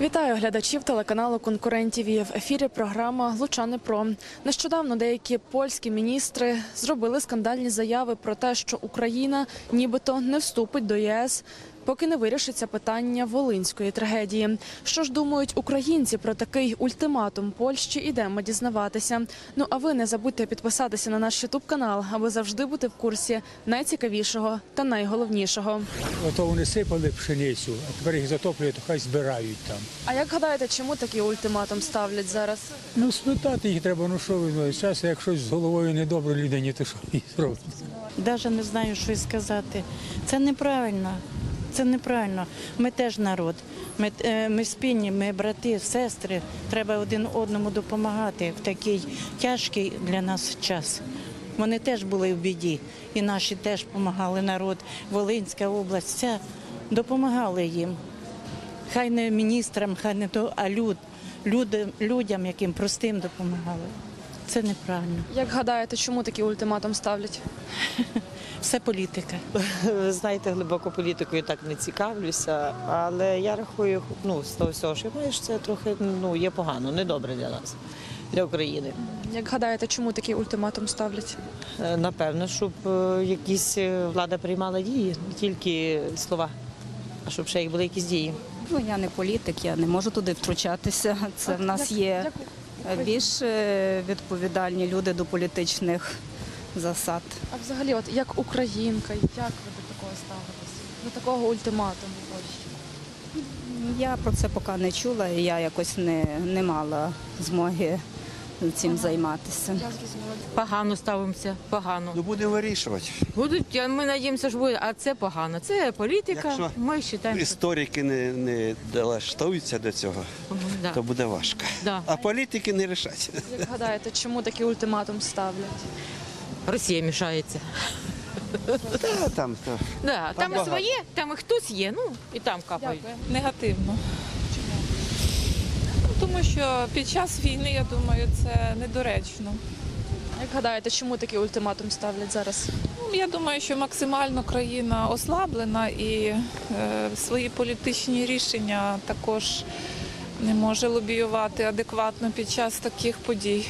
Вітаю глядачів телеканалу Конкурентів. В ефірі програма Лучани Про. Нещодавно деякі польські міністри зробили скандальні заяви про те, що Україна нібито не вступить до ЄС. Поки не вирішиться питання волинської трагедії. Що ж думають українці про такий ультиматум Польщі? Ідемо дізнаватися. Ну а ви не забудьте підписатися на наш Ютуб канал, аби завжди бути в курсі найцікавішого та найголовнішого. Ото вони сипали пшеницю, а тепер їх затоплюють, то хай збирають там. А як гадаєте, чому такий ультиматум ставлять зараз? Ну, спитати їх треба, ну що ви ну, зараз, як щось з головою недобре людині, то що їй зробити? Навіть не знаю, що й сказати. Це неправильно. Це неправильно. Ми теж народ. Ми, е, ми спільні, ми брати, сестри. Треба один одному допомагати в такий тяжкий для нас час. Вони теж були в біді, і наші теж допомагали народ. Волинська область, вся допомагали їм. Хай не міністрам, хай не то, а люд, люди, людям, яким простим допомагали. Це неправильно. Як гадаєте, чому такий ультиматум ставлять? Все політика. Ви знаєте, глибоко політикою так не цікавлюся, але я рахую, ну з того всього, що я що це трохи ну є погано, недобре для нас, для України. Як гадаєте, чому такий ультиматум ставлять? Е, Напевно, щоб е, якісь е, влада приймала дії, не тільки слова, а щоб ще й були якісь дії. Ну, я не політик, я не можу туди втручатися. Це в нас є більш е, відповідальні люди до політичних засад. А взагалі, от як українка, як ви до такого ставитесь? До такого ультиматуму Польщі? Я про це поки не чула, і я якось не, не мала змоги цим займатися. Погано ставимося, погано. Ну будемо вирішувати. Будуть, а ми надіємося, що буде, а це погано. Це політика. Якщо Ми вважаємо, Історики не, не долаштуються до цього, да. то буде важко. Да. А політики не рішать. Як гадаєте, чому такий ультиматум ставлять? Росія мішається. Та, там, то. Да, там, і багато. своє, там і хтось є, ну і там капають. Негативно. Тому що під час війни, я думаю, це недоречно. Як гадаєте, чому такий ультиматум ставлять зараз? Ну, Я думаю, що максимально країна ослаблена і е, свої політичні рішення також не може лобіювати адекватно під час таких подій.